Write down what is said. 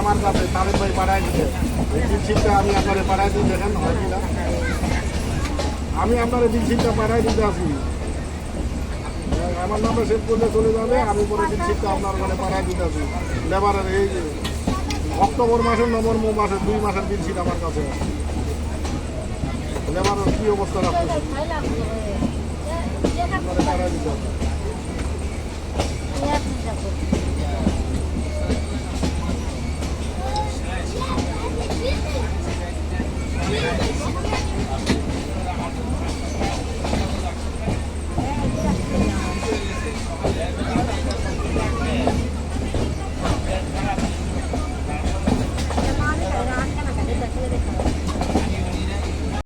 আমার কাছে এই আমি কিনা আমি আপনার বিল শিটটা পাঠাই দিতে আসি আমার নামে সেভ করলে চলে যাবে আমি পরে বিল শিটটা আপনার ঘরে পাঠাই দিতে আসি লেবারের এই যে অক্টোবর মাসের নভেম্বর মাসের দুই মাসের বিল শিট আমার কাছে। লেবারের কী অবস্থা রাখতেছে আপনারে